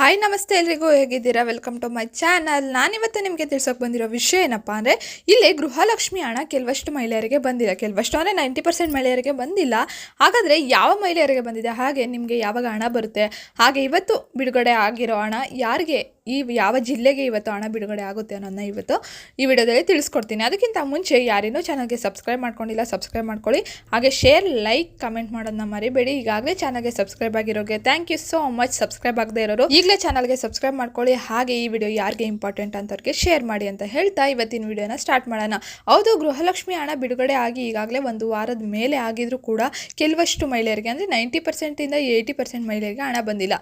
Hi ನಮಸ್ತೆ ಎಲ್ರಿಗೂ ಹೇಗಿದ್ದೀರಾ? ವೆಲ್ಕಮ್ ಟು ಮೈ ಚಾನಲ್ ನಾನಿವತ್ತು ನಿಮಗೆ ತಿಳ್ಸೋಕೆ ಬಂದಿರೋ ವಿಷಯ ಏನಪ್ಪ ಅಂದರೆ, ಇಲ್ಲಿ ಗೃಹಲಕ್ಷ್ಮಿ ಹಣ ಕೆಲವಷ್ಟು ಮಹಿಳೆಯರಿಗೆ ಬಂದಿಲ್ಲ. ಕೆಲವಷ್ಟು ಅಂದರೆ ನೈಂಟಿ ಪರ್ಸೆಂಟ್ ಮಹಿಳೆಯರಿಗೆ ಬಂದಿಲ್ಲ. ಹಾಗಾದರೆ ಯಾವ ಮಹಿಳೆಯರಿಗೆ ಬಂದಿದೆ? ಹಾಗೆ ನಿಮಗೆ ಯಾವಾಗ ಹಣ ಬರುತ್ತೆ? ಹಾಗೆ ಇವತ್ತು ಬಿಡುಗಡೆ ಆಗಿರೋ ಹಣ ಯಾರಿಗೆ, ಈ ಯಾವ ಜಿಲ್ಲೆಗೆ ಇವತ್ತು ಹಣ ಬಿಡುಗಡೆ ಆಗುತ್ತೆ ಅನ್ನೋದನ್ನ ಇವತ್ತು ಈ ವಿಡಿಯೋದಲ್ಲಿ ತಿಳಿಸ್ಕೊಡ್ತೀನಿ. ಅದಕ್ಕಿಂತ ಮುಂಚೆ ಯಾರೇನೂ ಚಾನಲ್ಗೆ ಸಬ್ಸ್ಕ್ರೈಬ್ ಮಾಡ್ಕೊಂಡಿಲ್ಲ ಸಬ್ಸ್ಕ್ರೈಬ್ ಮಾಡ್ಕೊಳ್ಳಿ. ಹಾಗೆ ಶೇರ್ ಲೈಕ್ ಕಮೆಂಟ್ ಮಾಡೋದನ್ನ ಮರಿಬೇಡಿ. ಈಗಾಗಲೇ ಚಾನಲ್ಗೆ subscribe ಆಗಿರೋಗೆ thank you so much subscribe ಆಗದೆ ಇರೋರು ಈಗಲೇ ಚಾನಲ್ಗೆ ಸಬ್ಸ್ಕ್ರೈಬ್ ಮಾಡ್ಕೊಳ್ಳಿ. ಹಾಗೆ ಈ ವಿಡಿಯೋ ಯಾರಿಗೆ ಇಂಪಾರ್ಟೆಂಟ್ ಅಂತವ್ರಿಗೆ ಶೇರ್ ಮಾಡಿ ಅಂತ ಹೇಳ್ತಾ ಇವತ್ತಿನ ವಿಡಿಯೋನ ಸ್ಟಾರ್ಟ್ ಮಾಡೋಣ. ಹೌದು, ಗೃಹಲಕ್ಷ್ಮಿ ಹಣ ಬಿಡುಗಡೆ ಆಗಿ ಈಗಾಗಲೇ ಒಂದು ವಾರದ ಮೇಲೆ ಆಗಿದ್ರೂ ಕೂಡ ಕೆಲವಷ್ಟು ಮಹಿಳೆಯರಿಗೆ ಅಂದರೆ ನೈಂಟಿ ಪರ್ಸೆಂಟಿಂದ ಏಯ್ಟಿ ಪರ್ಸೆಂಟ್ ಮಹಿಳೆಯರಿಗೆ ಹಣ ಬಂದಿಲ್ಲ.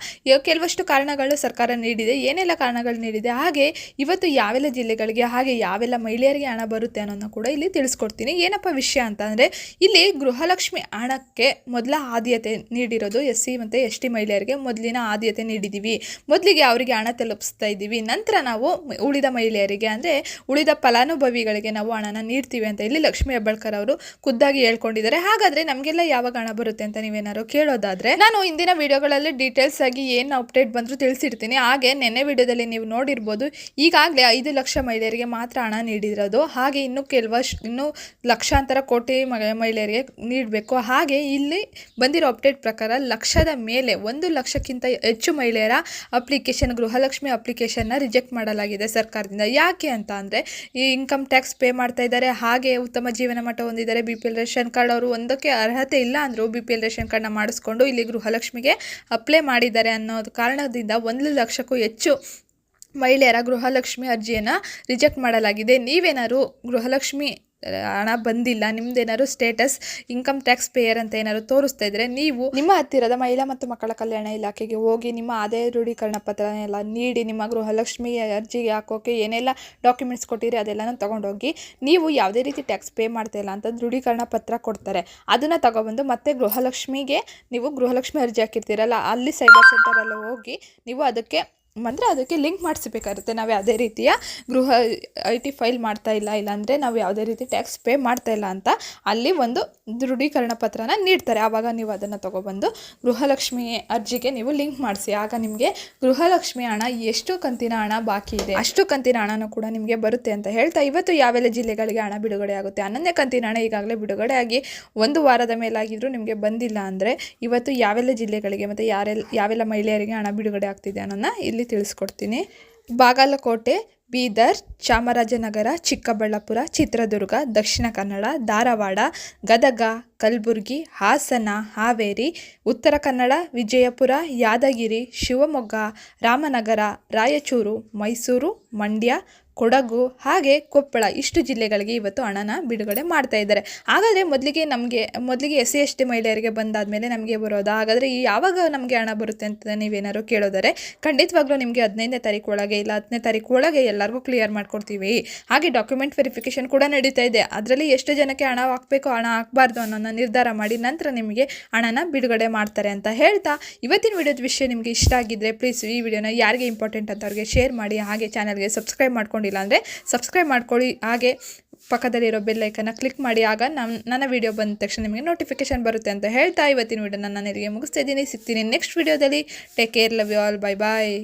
ಕೆಲವಷ್ಟು ಕಾರಣಗಳು ಸರ್ಕಾರ ನೀಡಿದೆ, ಏನೆಲ್ಲ ಕಾರಣಗಳು ನೀಡಿದೆ, ಹಾಗೆ ಇವತ್ತು ಯಾವೆಲ್ಲ ಜಿಲ್ಲೆಗಳಿಗೆ ಹಾಗೆ ಯಾವೆಲ್ಲ ಮಹಿಳೆಯರಿಗೆ ಹಣ ಬರುತ್ತೆ ಅನ್ನೋದನ್ನ ಕೂಡ ಇಲ್ಲಿ ತಿಳಿಸ್ಕೊಡ್ತೀನಿ. ಏನಪ್ಪ ವಿಷಯ ಅಂತಂದರೆ ಇಲ್ಲಿ ಗೃಹಲಕ್ಷ್ಮಿ ಹಣಕ್ಕೆ ಮೊದಲ ಆದ್ಯತೆ ನೀಡಿರೋದು ಎಸ್ ಸಿ ಮತ್ತು ಎಸ್ ಟಿ ಮಹಿಳೆಯರಿಗೆ ಮೊದಲಿನ ಆದ್ಯತೆ ನೀಡಿದ್ದೀವಿ ಮೊದಲಿಗೆ ಅವರಿಗೆ ಹಣ ತಲುಪಿಸ್ತಾ ಇದ್ದೀವಿ. ನಂತರ ನಾವು ಉಳಿದ ಮಹಿಳೆಯರಿಗೆ ಅಂದರೆ ಉಳಿದ ಫಲಾನುಭವಿಗಳಿಗೆ ನಾವು ಹಣನ ನೀಡ್ತೀವಿ ಅಂತ ಇಲ್ಲಿ ಲಕ್ಷ್ಮೀ ಹೆಬ್ಬಾಳ್ಕರ್ ಅವರು ಖುದ್ದಾಗಿ ಹೇಳ್ಕೊಂಡಿದ್ದಾರೆ. ಹಾಗಾದರೆ ನಮಗೆಲ್ಲ ಯಾವಾಗ ಹಣ ಬರುತ್ತೆ ಅಂತ ನೀವೇನಾದ್ರು ಕೇಳೋದಾದರೆ ನಾನು ಇಂದಿನ ವಿಡಿಯೋಗಳಲ್ಲಿ ಡೀಟೇಲ್ಸ್ ಆಗಿ ಏನು ಅಪ್ಡೇಟ್ ಬಂದರೂ ತಿಳಿಸಿರ್ತೀನಿ. ಹಾಗೆ ನೆನ್ನೆ ವಿಡಿಯೋದಲ್ಲಿ ನೀವು ನೋಡಿರ್ಬೋದು, ಈಗಾಗಲೇ ಐದು ಲಕ್ಷ ಮಹಿಳೆಯರಿಗೆ ಮಾತ್ರ ಹಣ ನೀಡಿರೋದು. ಹಾಗೆ ಇನ್ನು ಕೆಲವಷ್ಟು ಇನ್ನೂ ಲಕ್ಷಾಂತರ ಕೋಟಿ ಮಹಿಳೆಯರಿಗೆ ನೀಡಬೇಕು. ಹಾಗೆ ಇಲ್ಲಿ ಬಂದಿರೋ ಅಪ್ಡೇಟ್ ಪ್ರಕಾರ ಲಕ್ಷದ ಮೇಲೆ ಒಂದು ಲಕ್ಷಕ್ಕಿಂತ ಹೆಚ್ಚು ಮಹಿಳೆಯರ ಅಪ್ಲಿಕೇಶನ್, ಗೃಹಲಕ್ಷ್ಮಿ ಅಪ್ಲಿಕೇಶನ್ನ ರಿಜೆಕ್ಟ್ ಮಾಡಲಾಗಿದೆ ಸರ್ಕಾರದಿಂದ. ಯಾಕೆ ಅಂತ ಅಂದರೆ, ಈ ಇನ್ಕಮ್ ಟ್ಯಾಕ್ಸ್ ಪೇ ಮಾಡ್ತಾ ಇದ್ದಾರೆ, ಹಾಗೆ ಉತ್ತಮ ಜೀವನ ಮಟ್ಟ ಹೊಂದಿದ್ದಾರೆ B P L ration card ಅವರು. ಒಂದಕ್ಕೆ ಅರ್ಹತೆ ಇಲ್ಲ ಅಂದರೂ ಬಿ ಪಿ ಎಲ್ ರೇಷನ್ ಕಾರ್ಡ್ನ ಮಾಡಿಸ್ಕೊಂಡು ಇಲ್ಲಿ ಗೃಹಲಕ್ಷ್ಮಿಗೆ ಅಪ್ಲೈ ಮಾಡಿದ್ದಾರೆ ಅನ್ನೋ ಕಾರಣದಿಂದ ಒಂದು ಲಕ್ಷಕ್ಕೂ ಹೆಚ್ಚು ಮಹಿಳೆಯರ ಗೃಹಲಕ್ಷ್ಮಿ ಅರ್ಜಿಯನ್ನು ರಿಜೆಕ್ಟ್ ಮಾಡಲಾಗಿದೆ. ನೀವೇನಾದ್ರು ಗೃಹಲಕ್ಷ್ಮಿ ಹಣ ಬಂದಿಲ್ಲ, ನಿಮ್ದೇನಾದ್ರು ಸ್ಟೇಟಸ್ ಇನ್ಕಮ್ ಟ್ಯಾಕ್ಸ್ ಪೇಯರ್ ಅಂತ ಏನಾದ್ರು ತೋರಿಸ್ತಾ ಇದ್ರೆ ನೀವು ನಿಮ್ಮ ಹತ್ತಿರದ ಮಹಿಳಾ ಮತ್ತು ಮಕ್ಕಳ ಕಲ್ಯಾಣ ಇಲಾಖೆಗೆ ಹೋಗಿ ನಿಮ್ಮ ಆದಾಯ ದೃಢೀಕರಣ ಪತ್ರನೆಲ್ಲ ನೀಡಿ, ನಿಮ್ಮ ಗೃಹಲಕ್ಷ್ಮಿ ಅರ್ಜಿಗೆ ಹಾಕೋಕೆ ಏನೆಲ್ಲ ಡಾಕ್ಯುಮೆಂಟ್ಸ್ ಕೊಟ್ಟಿರಿ ಅದೆಲ್ಲನೂ ತಗೊಂಡೋಗಿ ನೀವು ಯಾವುದೇ ರೀತಿ ಟ್ಯಾಕ್ಸ್ ಪೇ ಮಾಡ್ತಾ ಇಲ್ಲ ಅಂತ ದೃಢೀಕರಣ ಪತ್ರ ಕೊಡ್ತಾರೆ. ಅದನ್ನು ತಗೊಬಂದು ಮತ್ತೆ ಗೃಹಲಕ್ಷ್ಮಿಗೆ ನೀವು ಗೃಹಲಕ್ಷ್ಮಿ ಅರ್ಜಿ ಹಾಕಿರ್ತೀರಲ್ಲ, ಅಲ್ಲಿ ಸೈಬರ್ ಸೆಂಟರಲ್ಲಿ ಹೋಗಿ ನೀವು ಅದಕ್ಕೆ ಅಂದರೆ ಅದಕ್ಕೆ ಲಿಂಕ್ ಮಾಡಿಸ್ಬೇಕಾಗುತ್ತೆ. ನಾವು ಯಾವುದೇ ರೀತಿಯ ಗೃಹ ಐ ಟಿ ಫೈಲ್ ಮಾಡ್ತಾ ಇಲ್ಲ, ಇಲ್ಲಾಂದರೆ ನಾವು ಯಾವುದೇ ರೀತಿ ಟ್ಯಾಕ್ಸ್ ಪೇ ಮಾಡ್ತಾ ಇಲ್ಲ ಅಂತ ಅಲ್ಲಿ ಒಂದು ದೃಢೀಕರಣ ಪತ್ರನ ನೀಡ್ತಾರೆ. ಆವಾಗ ನೀವು ಅದನ್ನು ತೊಗೊಬಂದು ಗೃಹಲಕ್ಷ್ಮಿ ಅರ್ಜಿಗೆ ನೀವು ಲಿಂಕ್ ಮಾಡಿಸಿ. ಆಗ ನಿಮಗೆ ಗೃಹಲಕ್ಷ್ಮಿ ಹಣ, ಎಷ್ಟು ಕಂತಿನ ಹಣ ಬಾಕಿ ಇದೆ, ಅಷ್ಟು ಕಂತಿನ ಹಣನೂ ಕೂಡ ನಿಮಗೆ ಬರುತ್ತೆ ಅಂತ ಹೇಳ್ತಾ ಇವತ್ತು ಯಾವೆಲ್ಲ ಜಿಲ್ಲೆಗಳಿಗೆ ಹಣ ಬಿಡುಗಡೆ ಆಗುತ್ತೆ? ಹನ್ನೊಂದನೇ ಕಂತಿನ ಹಣ ಈಗಾಗಲೇ ಬಿಡುಗಡೆ ಆಗಿ ಒಂದು ವಾರದ ಮೇಲಾಗಿದ್ದರೂ ನಿಮಗೆ ಬಂದಿಲ್ಲ ಅಂದರೆ ಇವತ್ತು ಯಾವೆಲ್ಲ ಜಿಲ್ಲೆಗಳಿಗೆ ಮತ್ತು ಯಾರೆಲ್ಲ, ಯಾವೆಲ್ಲ ಮಹಿಳೆಯರಿಗೆ ಹಣ ಬಿಡುಗಡೆ ಆಗ್ತಿದೆ ಅನ್ನೋದನ್ನ ಇಲ್ಲಿ ತಿಳಿಸ್ಕೊಡ್ತೀನಿ. ಬಾಗಲಕೋಟೆ, ಬೀದರ್, ಚಾಮರಾಜನಗರ, ಚಿಕ್ಕಬಳ್ಳಾಪುರ, ಚಿತ್ರದುರ್ಗ, ದಕ್ಷಿಣ ಕನ್ನಡ, ಧಾರವಾಡ, ಗದಗ, ಕಲಬುರಗಿ, ಹಾಸನ, ಹಾವೇರಿ, ಉತ್ತರ ಕನ್ನಡ, ವಿಜಯಪುರ, ಯಾದಗಿರಿ, ಶಿವಮೊಗ್ಗ, ರಾಮನಗರ, ರಾಯಚೂರು, ಮೈಸೂರು, ಮಂಡ್ಯ ಕೊಡಗು ಹಾಗೆ ಕೊಪ್ಪಳ ಇಷ್ಟು ಜಿಲ್ಲೆಗಳಿಗೆ ಇವತ್ತು ಹಣನ ಬಿಡುಗಡೆ ಮಾಡ್ತಾ ಇದ್ದಾರೆ. ಹಾಗಾದರೆ ಮೊದಲಿಗೆ ನಮಗೆ, ಮೊದಲಿಗೆ ಎಸ್ ಸಿ ಎಸ್ ಟಿ ಮಹಿಳೆಯರಿಗೆ ಬಂದಾದಮೇಲೆ ನಮಗೆ ಬರೋದಾ? ಹಾಗಾದರೆ ಈ ಯಾವಾಗ ನಮಗೆ ಹಣ ಬರುತ್ತೆ ಅಂತ ನೀವೇನಾದ್ರು ಕೇಳೋದಾರೆ ಖಂಡಿತವಾಗ್ಲೂ ನಿಮಗೆ ಹದಿನೈದನೇ ತಾರೀಕು ಒಳಗೆ ಇಲ್ಲ ಹತ್ತನೇ ತಾರೀಕು ಒಳಗೆ ಎಲ್ಲರಿಗೂ ಕ್ಲಿಯರ್ ಮಾಡ್ಕೊಡ್ತೀವಿ. ಹಾಗೆ ಡಾಕ್ಯುಮೆಂಟ್ ವೆರಿಫಿಕೇಷನ್ ಕೂಡ ನಡೀತಾ ಇದೆ. ಅದರಲ್ಲಿ ಎಷ್ಟು ಜನಕ್ಕೆ ಹಣ ಹಾಕಬೇಕು ಹಣ ಹಾಕಬಾರ್ದು ಅನ್ನೋದನ್ನ ನಿರ್ಧಾರ ಮಾಡಿ ನಂತರ ನಿಮಗೆ ಹಣನ ಬಿಡುಗಡೆ ಮಾಡ್ತಾರೆ ಅಂತ ಹೇಳ್ತಾ ಇವತ್ತಿನ ವಿಡಿಯೋದ ವಿಷಯ ನಿಮಗೆ ಇಷ್ಟ ಆಗಿದ್ದರೆ ಪ್ಲೀಸ್ ಈ ವಿಡಿಯೋನ ಯಾರಿಗೆ ಇಂಪಾರ್ಟೆಂಟ್ ಅಂತ ಅವ್ರಿಗೆ ಶೇರ್ ಮಾಡಿ, ಹಾಗೆ ಚಾನಲ್ಗೆ ಸಬ್ಸ್ಕ್ರೈಬ್ ಮಾಡ್ಕೊಂಡಿಲ್ಲ ಅಂದರೆ ಸಬ್ಸ್ಕ್ರೈಬ್ ಮಾಡ್ಕೊಳ್ಳಿ. ಹಾಗೆ ಪಕ್ಕದಲ್ಲಿರೋ ಬೆಲ್ಲೈಕನ್ನು ಕ್ಲಿಕ್ ಮಾಡಿ. ಆಗ ನಮ್ಮ ನನ್ನ ವೀಡಿಯೋ ಬಂದ ತಕ್ಷಣ ನಿಮಗೆ ನೋಟಿಫಿಕೇಶನ್ ಬರುತ್ತೆ ಅಂತ ಹೇಳ್ತಾ ಇವತ್ತಿನ ವೀಡಿಯೋ ನಾನು ಇಲ್ಲಿಗೆ ಮುಗಿಸ್ತಾ ಇದ್ದೀನಿ. ಸಿಗ್ತೀನಿ ನೆಕ್ಸ್ಟ್ ವೀಡಿಯೋದಲ್ಲಿ take care love you all bye bye